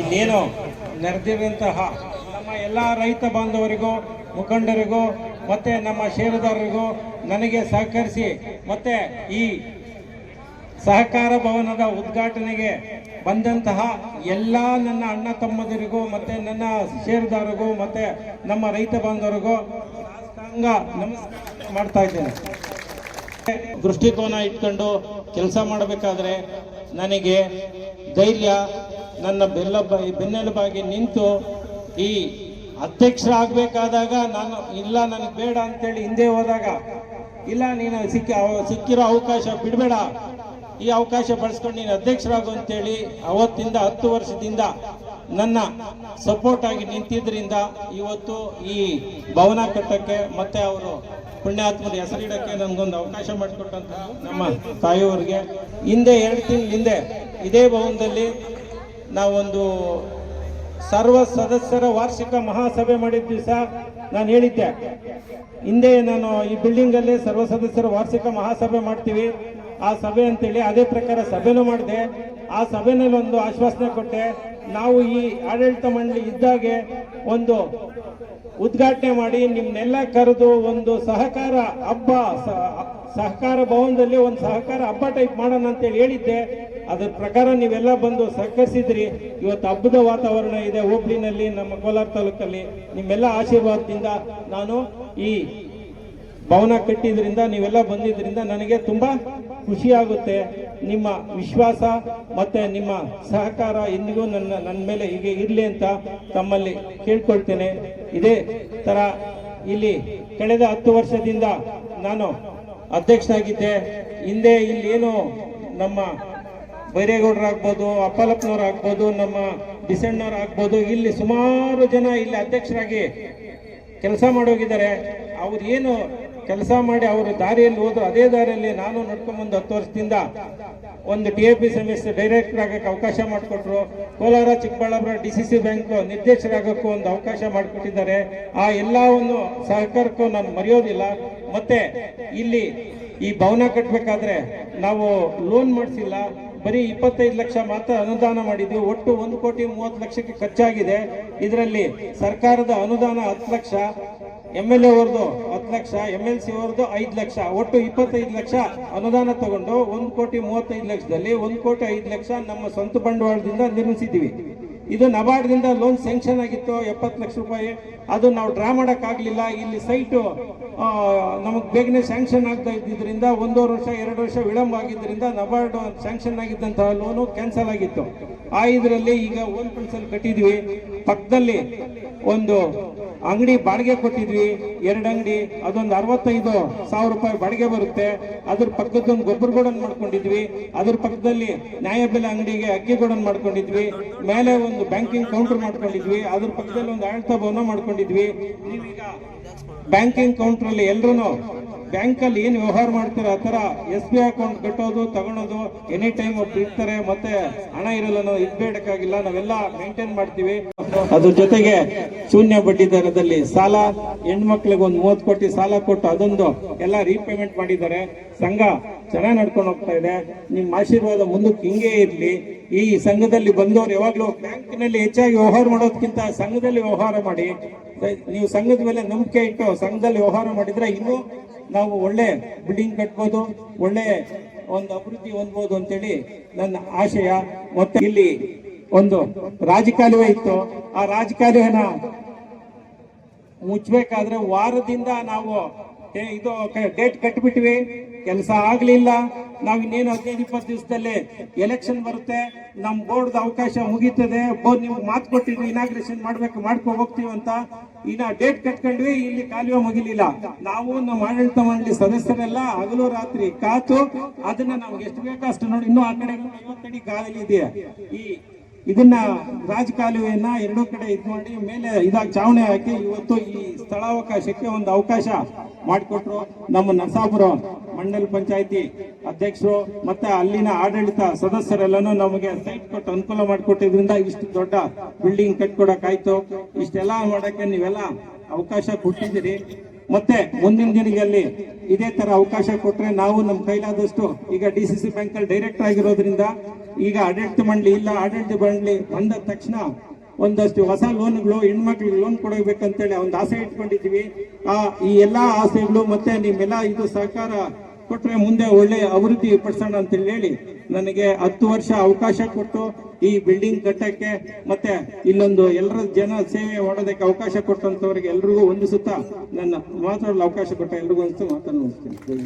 ಇನ್ನೇನು ನೆರೆದಿರುವಂತಹ ನಮ್ಮ ಎಲ್ಲ ರೈತ ಬಾಂಧವರಿಗೂ, ಮುಖಂಡರಿಗೂ, ಮತ್ತೆ ನಮ್ಮ ಷೇರುದಾರರಿಗೂ ನನಗೆ ಸಹಕರಿಸಿ, ಮತ್ತೆ ಈ ಸಹಕಾರ ಭವನದ ಉದ್ಘಾಟನೆಗೆ ಬಂದಂತಹ ಎಲ್ಲ ನನ್ನ ಅಣ್ಣ ತಮ್ಮದರಿಗೂ, ಮತ್ತೆ ನನ್ನ ಷೇರುದಾರರಿಗೂ ಮತ್ತೆ ನಮ್ಮ ರೈತ ಬಾಂಧವರಿಗೂ ನಮಸ್ಕಾರ ಮಾಡ್ತಾ ಇದ್ದೇನೆ. ದೃಷ್ಟಿಕೋನ ಇಟ್ಕೊಂಡು ಕೆಲಸ ಮಾಡಬೇಕಾದ್ರೆ ನನಗೆ ಧೈರ್ಯ ನನ್ನ ಬೆಲ್ಲ ಬೆನ್ನೆಲುಬಾಗಿ ನಿಂತು ಈ ಅಧ್ಯಕ್ಷರಾಗಬೇಕಾದಾಗ ನಾನು, ಇಲ್ಲ ನನಗೆ ಬೇಡ ಅಂತೇಳಿ ಹಿಂದೆ ಹೋದಾಗ, ಇಲ್ಲ ನೀನು ಸಿಕ್ಕ ಸಿಕ್ಕಿರೋ ಅವಕಾಶ ಬಿಡಬೇಡ, ಈ ಅವಕಾಶ ಬಳಸ್ಕೊಂಡು ನೀನು ಅಧ್ಯಕ್ಷರಾಗು ಅಂತೇಳಿ ಅವತ್ತಿಂದ ಹತ್ತು ವರ್ಷದಿಂದ ನನ್ನ ಸಪೋರ್ಟ್ ಆಗಿ ನಿಂತಿದ್ದರಿಂದ ಇವತ್ತು ಈ ಭವನ ಕಟ್ಟಕ್ಕೆ ಮತ್ತೆ ಅವರು ಪುಣ್ಯಾತ್ಮರ ಹೆಸರಿಡಕ್ಕೆ ನನಗೊಂದು ಅವಕಾಶ ಮಾಡಿಕೊಟ್ಟಂತ ನಮ್ಮ ತಾಯಿಯವರಿಗೆ. ಹಿಂದೆ ಎರಡು ತಿಂಗಳ ಹಿಂದೆ ಇದೇ ಭವನದಲ್ಲಿ ನಾವೊಂದು ಸರ್ವ ಸದಸ್ಯರ ವಾರ್ಷಿಕ ಮಹಾಸಭೆ ಮಾಡಿದ್ವಿ ಸಹ ನಾನು ಹೇಳಿದ್ದೆ. ಹಿಂದೆ ನಾನು ಈ ಬಿಲ್ಡಿಂಗ್ ಅಲ್ಲಿ ಸರ್ವ ಸದಸ್ಯರ ವಾರ್ಷಿಕ ಮಹಾಸಭೆ ಮಾಡ್ತೀವಿ. ಆ ಸಭೆ ಅಂತೇಳಿ ಅದೇ ಪ್ರಕಾರ ಸಭೆನೂ ಮಾಡಿದೆ. ಆ ಸಭೆನಲ್ಲಿ ಒಂದು ಆಶ್ವಾಸನೆ ಕೊಟ್ಟೆ. ನಾವು ಈ ಆಡಳಿತ ಮಂಡಳಿ ಇದ್ದಾಗೆ ಒಂದು ಉದ್ಘಾಟನೆ ಮಾಡಿ ನಿಮ್ನೆಲ್ಲ ಕರೆದು ಒಂದು ಸಹಕಾರ ಹಬ್ಬ ಸಹಕಾರ ಭವನದಲ್ಲಿ ಒಂದು ಸಹಕಾರ ಹಬ್ಬ ಟೈಪ್ ಮಾಡೋಣ ಅಂತೇಳಿ ಹೇಳಿದ್ದೆ. ಅದ್ರ ಪ್ರಕಾರ ನೀವೆಲ್ಲ ಬಂದು ಸಹಕರಿಸಿದ್ರಿ. ಇವತ್ತು ಹಬ್ಬದ ವಾತಾವರಣ ಇದೆ. ಹೋಬಳಿನಲ್ಲಿ, ನಮ್ಮ ಕೋಲಾರ ತಾಲೂಕಲ್ಲಿ ನಿಮ್ಮೆಲ್ಲ ಆಶೀರ್ವಾದದಿಂದ ನಾನು ಈ ಭವನ ಕಟ್ಟಿದ್ರಿಂದ, ನೀವೆಲ್ಲ ಬಂದಿದ್ರಿಂದ ನನಗೆ ತುಂಬಾ ಖುಷಿ ಆಗುತ್ತೆ. ನಿಮ್ಮ ವಿಶ್ವಾಸ ಮತ್ತೆ ನಿಮ್ಮ ಸಹಕಾರ ಎಂದಿಗೂ ನನ್ನ ನನ್ನ ಮೇಲೆ ಹೀಗೆ ಇರಲಿ ಅಂತ ತಮ್ಮಲ್ಲಿ ಕೇಳ್ಕೊಳ್ತೇನೆ. ಇದೇ ತರ ಇಲ್ಲಿ ಕಳೆದ ಹತ್ತು ವರ್ಷದಿಂದ ನಾನು ಅಧ್ಯಕ್ಷನಾಗಿದ್ದೆ. ಹಿಂದೆ ಇಲ್ಲಿ ಏನು ನಮ್ಮ ಬೈರೇಗೌಡರಾಗ್ಬೋದು, ಅಪ್ಪಲಪ್ಪನವ್ರಾಗ್ಬೋದು, ನಮ್ಮ ಬಿಸಣ್ಣವ್ರು ಆಗ್ಬೋದು ಇಲ್ಲಿ ಸುಮಾರು ಜನ ಇಲ್ಲಿ ಅಧ್ಯಕ್ಷರಾಗಿ ಕೆಲಸ ಮಾಡೋಗಿದ್ದಾರೆ. ಅವ್ರು ಏನು ಕೆಲಸ ಮಾಡಿ ಅವರು ದಾರಿಯಲ್ಲಿ ಹೋದ್ರು, ಅದೇ ದಾರಿಯಲ್ಲಿ ನಾನು ನಡ್ಕೊಂಡ್ಬಂದು ಹತ್ತು ವರ್ಷದಿಂದ ಒಂದು ಟಿ ಎ ಪಿ ಸಮಿತಿ ಡೈರೆಕ್ಟರ್ ಆಗಕ್ಕೆ ಅವಕಾಶ ಮಾಡಿಕೊಟ್ರು. Kolar, Chikkaballapur D C C bank ನಿರ್ದೇಶಕರಾಗಕ್ಕೂ ಒಂದು ಅವಕಾಶ ಮಾಡಿಕೊಟ್ಟಿದ್ದಾರೆ. ಆ ಎಲ್ಲವನ್ನು ಸಹಕಾರಕ್ಕೂ ನಾನು ಮರೆಯೋದಿಲ್ಲ. ಮತ್ತೆ ಇಲ್ಲಿ ಈ ಭವನ ಕಟ್ಟಬೇಕಾದ್ರೆ ನಾವು ಲೋನ್ ಮಾಡಿಸಿಲ್ಲ. ಬರೀ ಇಪ್ಪತ್ತೈದು ಲಕ್ಷ ಮಾತ್ರ ಅನುದಾನ ಮಾಡಿದ್ವಿ ಒಟ್ಟು ಒಂದು ಕೋಟಿ ಮೂವತ್ತು ಲಕ್ಷಕ್ಕೆ ಖರ್ಚಾಗಿದೆ. ಇದರಲ್ಲಿ ಸರ್ಕಾರದ ಅನುದಾನ ಹತ್ತು ಲಕ್ಷ ಎಂ ಎಲ್ ಎವ್ರದ್ದು ಹತ್ತು ಲಕ್ಷ ಎಂ ಎಲ್ ಸಿ ಅವ್ರದ್ದು ಐದು ಲಕ್ಷ. ಒಟ್ಟು ಇಪ್ಪತ್ತೈದು ಲಕ್ಷ ಅನುದಾನ ತಗೊಂಡು ಒಂದು ಕೋಟಿ ಮೂವತ್ತೈದು ಲಕ್ಷದಲ್ಲಿ ಒಂದು ಕೋಟಿ ಐದು ಲಕ್ಷ ನಮ್ಮ ಸ್ವಂತ ಬಂಡವಾಳದಿಂದ ನಿರ್ಮಿಸಿದ್ದೀವಿ. ಇದು ನಬಾರ್ಡ್ದಿಂದ ಲೋನ್ ಸ್ಯಾಂಕ್ಷನ್ ಆಗಿತ್ತು, ಎಪ್ಪತ್ತು ಲಕ್ಷ ರೂಪಾಯಿ. ಅದು ನಾವು ಡ್ರಾ ಮಾಡೋಕ್ಕಾಗಲಿಲ್ಲ. ಇಲ್ಲಿ ಸೈಟು ನಮಗೆ ಬೇಗನೆ ಸ್ಯಾಂಕ್ಷನ್ ಆಗ್ತಾ ಇದ್ದಿದ್ದರಿಂದ ಒಂದೂವರೆ ವರ್ಷ, ಎರಡು ವರ್ಷ ವಿಳಂಬ ಆಗಿದ್ದರಿಂದ ನಬಾರ್ಡ್ ಸ್ಯಾಂಕ್ಷನ್ ಆಗಿದ್ದಂತಹ ಲೋನು ಕ್ಯಾನ್ಸಲ್ ಆಗಿತ್ತು. ಆ ಇದರಲ್ಲಿ ಈಗ ಓನ್ ಫಂಡ್ಸಲ್ಲಿ ಕಟ್ಟಿದ್ವಿ. ಪಕ್ಕದಲ್ಲಿ ಒಂದು ಅಂಗಡಿ ಬಾಡಿಗೆ ಕೊಟ್ಟಿದ್ವಿ, ಎರಡು ಅಂಗಡಿ, ಅದೊಂದು ಅರವತ್ತೈದು ಸಾವಿರ ರೂಪಾಯಿ ಬಾಡಿಗೆ ಬರುತ್ತೆ. ಅದ್ರ ಪಕ್ಕದೊಂದು ಗೊಬ್ಬರ ಗೋಡನ್ ಮಾಡ್ಕೊಂಡಿದ್ವಿ, ಅದ್ರ ಪಕ್ಕದಲ್ಲಿ ನ್ಯಾಯಬೆಲೆ ಅಂಗಡಿಗೆ ಅಕ್ಕಿ ಗೋಡನ್ ಮಾಡ್ಕೊಂಡಿದ್ವಿ, ಮೇಲೆ ಒಂದು ಬ್ಯಾಂಕಿಂಗ್ ಕೌಂಟರ್ ಮಾಡ್ಕೊಂಡಿದ್ವಿ, ಅದ್ರ ಪಕ್ಕದಲ್ಲಿ ಒಂದು ಆಡಳಿತ ಭವನ ಮಾಡ್ಕೊಂಡಿದ್ವಿ. ನೀವೀಗ ಬ್ಯಾಂಕಿಂಗ್ ಕೌಂಟರ್ ಅಲ್ಲಿ ಎಲ್ರು ಬ್ಯಾಂಕ್ ಅಲ್ಲಿ ಏನು ವ್ಯವಹಾರ ಮಾಡ್ತಾರೆ, ಆ ತರ ಎಸ್ ಬಿ ಐ ಅಕೌಂಟ್ ಕಟ್ಟೋದು, ತಗೊಳೋದು, ಎನಿ ಟೈಮ್ ಒಬ್ರು ಇರ್ತಾರೆ ಮತ್ತೆ ಹಣ ಇರಲ್ಲ, ನಾವು ಇದ್ಬೇಡಕ್ಕಾಗಿಲ್ಲ ನಾವೆಲ್ಲ ಮೇಂಟೈನ್ ಮಾಡ್ತೀವಿ. ಅದ್ರ ಜೊತೆಗೆ ಶೂನ್ಯ ಬಡ್ಡಿ ದರದಲ್ಲಿ ಸಾಲ, ಹೆಣ್ಮಕ್ಳಿಗೆ ಒಂದು ಮೂವತ್ತು ಕೋಟಿ ಸಾಲ ಕೊಟ್ಟು ಅದೊಂದು ಎಲ್ಲ ರೀಪೇಮೆಂಟ್ ಮಾಡಿದ್ದಾರೆ. ಸಂಘ ಚೆನ್ನಾಗಿ ನಡ್ಕೊಂಡು ಹೋಗ್ತಾ ಇದೆ. ನಿಮ್ಮ ಆಶೀರ್ವಾದ ಮುಂದಕ್ಕೆ ಹಿಂಗೆ ಇರಲಿ. ಈ ಸಂಘದಲ್ಲಿ ಬಂದವರು ಯಾವಾಗಲೂ ಬ್ಯಾಂಕಿನಲ್ಲಿ ಹೆಚ್ಚಾಗಿ ವ್ಯವಹಾರ ಮಾಡೋದಕ್ಕಿಂತ ಸಂಘದಲ್ಲಿ ವ್ಯವಹಾರ ಮಾಡಿ. ನೀವು ಸಂಘದ ಮೇಲೆ ನಂಬಿಕೆ ಇಟ್ಟು ಸಂಘದಲ್ಲಿ ವ್ಯವಹಾರ ಮಾಡಿದ್ರೆ ಇನ್ನೂ ನಾವು ಒಳ್ಳೆ ಬಿಲ್ಡಿಂಗ್ ಕಟ್ಬೋದು, ಒಳ್ಳೆ ಒಂದು ಅಭಿವೃದ್ಧಿ ಹೊಂದ್ಬೋದು ಅಂತೇಳಿ ನನ್ನ ಆಶಯ. ಮತ್ತೆ ಇಲ್ಲಿ ಒಂದು ರಾಜಕಾಲುವೆ ಇತ್ತು. ಆ ರಾಜಕಾಲುವೆನ ಮುಚ್ಚಬೇಕಾದ್ರೆ ವಾರದಿಂದ ನಾವು ಇದು ಡೇಟ್ ಕಟ್ಬಿಟ್ವಿ. ಕೆಲಸ ಆಗ್ಲಿಲ್ಲ. ನಾವ್ ಇನ್ನೇನು ಹದಿನೈದು, ಇಪ್ಪತ್ತು ದಿವಸದಲ್ಲಿ ಎಲೆಕ್ಷನ್ ಬರುತ್ತೆ. ನಮ್ ಬೋರ್ಡ್ ಅವಕಾಶ ಮುಗೀತದೆ. ಬೋರ್ಡ್ ನಿಮ್ಗೆ ಮಾತು ಕೊಟ್ಟಿದ್ವಿ ಇನಾಗ್ರೇಷನ್ ಮಾಡ್ಬೇಕು, ಮಾಡ್ಕೊ ಹೋಗ್ತೀವಿ ಅಂತ. ಇನ್ನ ಡೇಟ್ ಕಟ್ಕೊಂಡ್ವಿ, ಇಲ್ಲಿ ಕಾಲುವೆ ಮುಗಿಲಿಲ್ಲ. ನಾವು ನಮ್ಮ ಆಡಳಿತ ಮಂಡಳಿ ಸದಸ್ಯರೆಲ್ಲ ಹಗಲು ರಾತ್ರಿ ಕಾತು, ಅದನ್ನ ನಮ್ಗೆ ಎಷ್ಟು ಬೇಕೋ ಅಷ್ಟು ನೋಡಿ. ಇನ್ನೂ ಆ ಕಡೆ ಐವತ್ತಡಿ ಗಾಳಿ ಇದೆಯಾ ಈ ಇದನ್ನ ರಾಜಕಾಲುವೆಯನ್ನ ಎರಡೂ ಕಡೆ ಇದು ಮಾಡಿ ಮೇಲೆ ಇದಾಗ ಚಾವಣಿ ಹಾಕಿ ಇವತ್ತು ಈ ಸ್ಥಳಾವಕಾಶಕ್ಕೆ ಒಂದು ಅವಕಾಶ ಮಾಡಿಕೊಟ್ರು ನಮ್ಮ ನರಸಾಪುರ ಮಂಡಲ್ ಪಂಚಾಯತಿ ಅಧ್ಯಕ್ಷರು ಮತ್ತೆ ಅಲ್ಲಿನ ಆಡಳಿತ ಸದಸ್ಯರೆಲ್ಲಾನು ನಮಗೆ ಸೈಟ್ ಕೊಟ್ಟು ಅನುಕೂಲ ಮಾಡಿಕೊಟ್ಟಿದ್ರಿಂದ ಇಷ್ಟು ದೊಡ್ಡ ಬಿಲ್ಡಿಂಗ್ ಕಟ್ಕೊಡಕ್ಕಾಯ್ತು ಇಷ್ಟೆಲ್ಲ ಮಾಡಕ್ಕೆ ನೀವೆಲ್ಲ ಅವಕಾಶ ಕೊಟ್ಟಿದ್ದೀರಿ. ಮತ್ತೆ ಮುಂದಿನ ದಿನಗಳಲ್ಲಿ ಇದೇ ತರ ಅವಕಾಶ ಕೊಟ್ಟರೆ ನಾವು ನಮ್ಮ ಕೈಲಾದಷ್ಟು ಈಗ ಡಿ ಸಿ ಸಿ ಬ್ಯಾಂಕ್ ಅಲ್ಲಿ ಡೈರೆಕ್ಟರ್ ಆಗಿರೋದ್ರಿಂದ ಈಗ ಆಡಳಿತ ಮಂಡಳಿ ಇಲ್ಲ, ಆಡಳಿತ ಮಂಡಳಿ ಬಂದ ತಕ್ಷಣ ಒಂದಷ್ಟು ಹೊಸ ಲೋನ್ಗಳು, ಹೆಣ್ಮಕ್ಳಿಗೆ ಲೋನ್ ಕೊಡಬೇಕಂತೇಳಿ ಒಂದು ಆಸೆ ಇಟ್ಕೊಂಡಿದ್ವಿ ಆ, ಈ ಎಲ್ಲಾ ಆಸೆಗಳು ಮತ್ತೆ ನಿಮ್ಮೆಲ್ಲ ಇದು ಸಹಕಾರ ಕೊಟ್ರೆ ಮುಂದೆ ಒಳ್ಳೆ ಅಭಿವೃದ್ಧಿ ಪಡಿಸೋಣ ಅಂತ ಹೇಳಿ ನನಗೆ ಹತ್ತು ವರ್ಷ ಅವಕಾಶ ಕೊಟ್ಟು ಈ ಬಿಲ್ಡಿಂಗ್ ಕಟ್ಟಕ್ಕೆ ಮತ್ತೆ ಇಲ್ಲೊಂದು ಎಲ್ಲರ ಜನ ಸೇವೆ ಮಾಡೋದಕ್ಕೆ ಅವಕಾಶ ಕೊಟ್ಟಂತವರಿಗೆ ಎಲ್ರಿಗೂ ಒಂದು ಸುತ್ತ ನನ್ನ ಮಾತಾಡಲು ಅವಕಾಶ ಕೊಟ್ಟ ಎಲ್ರಿಗೂ ಮಾತನ್ನು ಮುಗಿಸ್ತೀನಿ.